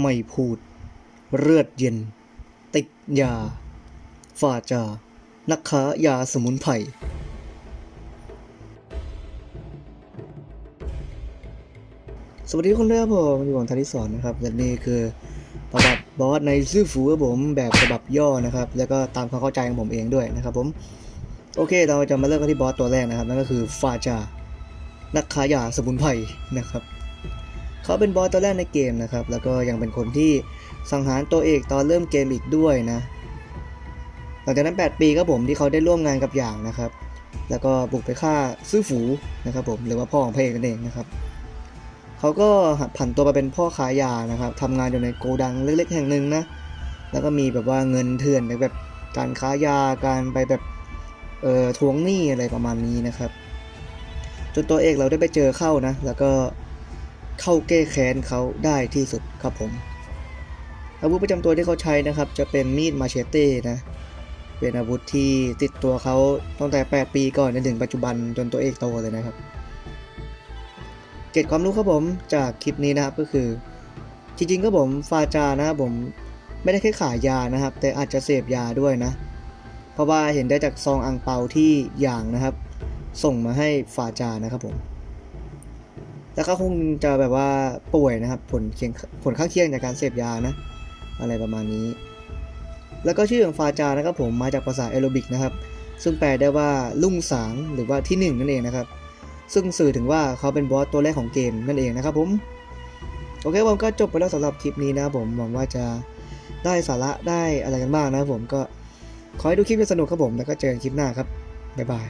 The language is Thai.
ไม่พูด เลือดเย็น ติดยา ฝ่าจา นักค้ายาสมุนไพรสวัสดีทุกคนด้วยครับผมอยู่ของทานิสอนนะครับและนี่คือประวัติบอสในซื่อฟูครับผมแบบฉบับย่อนะครับ แล้วก็ตามความเข้าใจของผมเองด้วยนะครับผม โอเค เราจะมาเริ่มกันที่บอสตัวแรกนะครับ นั่นก็คือฟาจา นักขายาสมุนไพรนะครับ เขาเป็นบอสตัวแรกในเกมนะครับ แล้วก็ยังเป็นคนที่สังหารตัวเอกตอนเริ่มเกมอีกด้วยนะหลังจากนั้น 8 ปีครับผมที่เขาได้ร่วมงานกับอย่างนะครับ แล้วก็บุกไปฆ่าซื่อฝูนะครับผมหรือว่าพ่อของพระเอกนั่นเองนะครับเขาก็ผันตัวมาเป็นพ่อขายยานะครับทำงานอยู่ในโกดังเล็ก ๆ แห่งหนึ่งนะแล้วก็มีแบบว่าเงินเถื่อนในแบบการค้ายาการไปแบบเอ่อทวงหนี้อะไรประมาณนี้นะครับ จนตัวเอกเราได้ไปเจอเข้านะ แล้วก็ เข้าแก้แค้นเขาได้ที่สุดครับผม อาวุธประจำตัวที่เขาใช้นะครับ จะเป็นมีดมาเชเต้นะเป็นอาวุธที่ติดตัวเขาตั้งแต่ 8 ปีก่อนจนถึงปัจจุบันจนตัวเอกโตเลยนะครับ เก็ดความรู้ครับผมจากคลิปนี้นะครับก็คือ จริงๆก็ผมฟาจานะครับผมไม่ได้แค่ขายยานะครับ แต่อาจจะเสพยาด้วยนะ เพราะว่าเห็นได้จากซองอังเปาที่อย่างนะครับ ส่งมาให้ฟาจานะครับผม แล้วก็คงจะแบบว่าป่วยนะครับ ผลเคียงผลข้างเคียงจากการเสพยานะ อะไรประมาณนี้ แล้วก็ชื่อของฟาจานะครับผมมาจากภาษาเอโรบิกนะครับ ซึ่งแปลได้ว่าลุ่งสางหรือว่าที่หนึ่งนั่นเองนะครับ ซึ่งสื่อถึงว่าเขาเป็นบอสตัวแรกของเกมนั่นเองนะครับผม โอเคผมก็จบไปแล้วสำหรับคลิปนี้นะผมหวังว่าจะได้สาระได้อะไรกันบ้างนะครับผมก็ขอให้ดูคลิปสนุกครับผมแล้วก็เจอกันคลิปหน้าครับบ๊ายบาย